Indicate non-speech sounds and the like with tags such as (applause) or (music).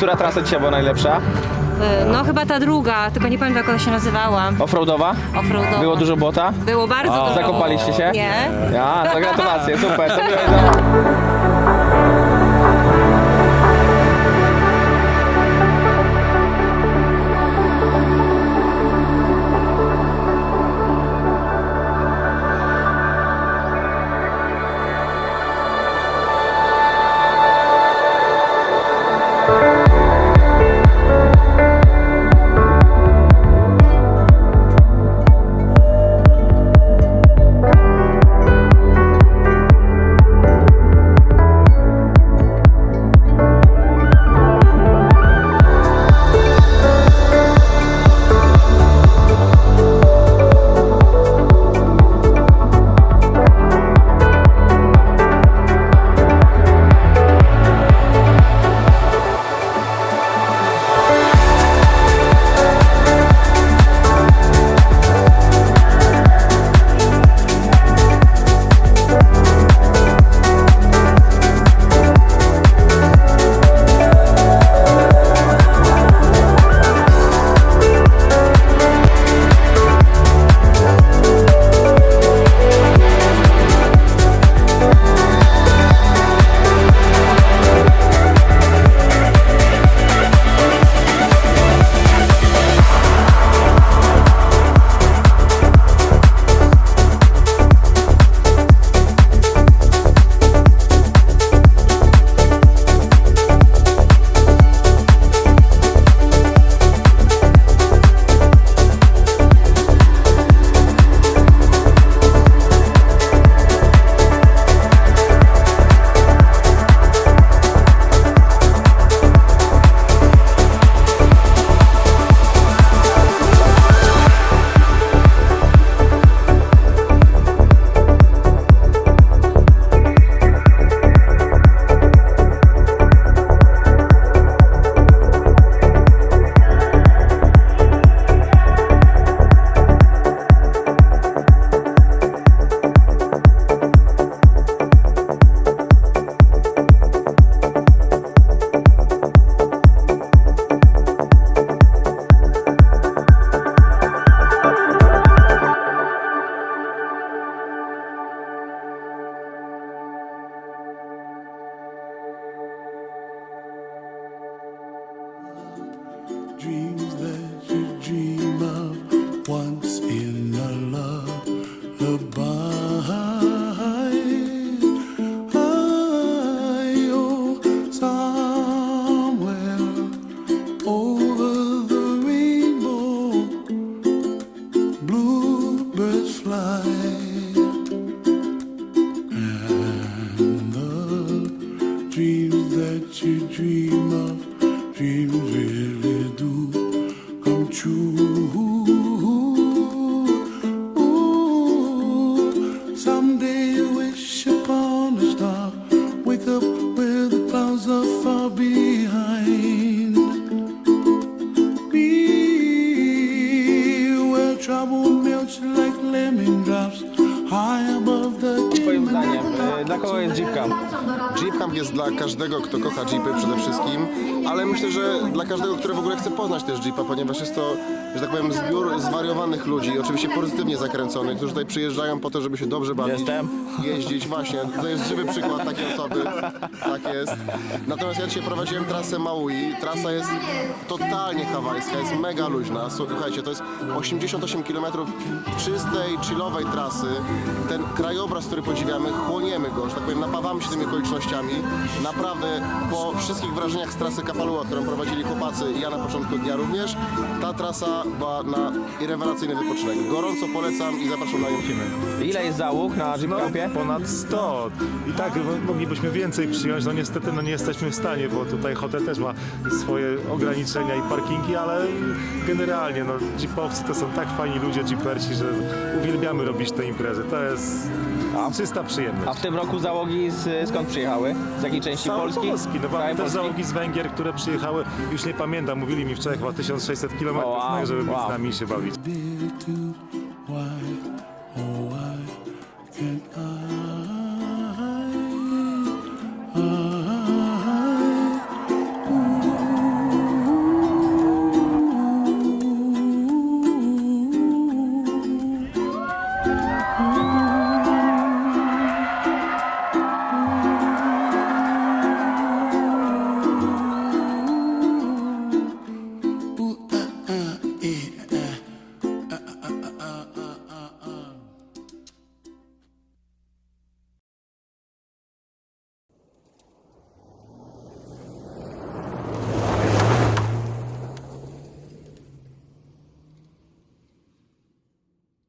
Która trasa dzisiaj była najlepsza? Y, No chyba ta druga, tylko nie pamiętam jak ona się nazywała. Offroadowa? Offroadowa. Było dużo błota? Było bardzo dużo. Zakopaliście się? Nie. Ja, to gratulacje, super. To (laughs) dreams really do come true. Jest Jeep Camp? Jeep Camp jest dla każdego, kto kocha Jeepy przede wszystkim, ale myślę, że dla każdego, który w ogóle chce poznać też Jeepa, ponieważ jest to, że tak powiem, zbiór zwariowanych ludzi, oczywiście pozytywnie zakręconych, którzy tutaj przyjeżdżają po to, żeby się dobrze bawić, Jestem. jeździć, właśnie, to jest żywy przykład takiej osoby, tak jest. Natomiast ja dzisiaj prowadziłem trasę Maui, trasa jest totalnie hawajska, jest mega luźna, słuchajcie, to jest 88 km czystej, chillowej trasy, ten krajobraz, który podziwiamy, chłoniemy go, że tak powiem, napawamy się tymi okolicznościami, naprawdę po wszystkich wrażeniach z trasy Kapalua, którą prowadzili chłopacy i ja na początku dnia również, ta trasa była na rewelacyjny wypoczynek. Gorąco polecam i zapraszam na nią. Ile jest załóg na Jeep No, Campie? ponad 100. I tak mo- moglibyśmy więcej przyjąć, no niestety no nie jesteśmy w stanie, bo tutaj hotel też ma swoje ograniczenia i parkingi, ale generalnie no jeepowcy to są tak fajni ludzie, jeepersi, że uwielbiamy robić te imprezy. To jest A? czysta przyjemność. A w tym roku załogi z, skąd przyjechały? Z jakiej części Całej Polski? Polski, no Całej mamy też Polski? załogi z Węgier, które przyjechały, już nie pamiętam, mówili mi wczoraj chyba 1600 km, O, wow, żeby być wow. z nami i się bawić. Wide, oh why can't I?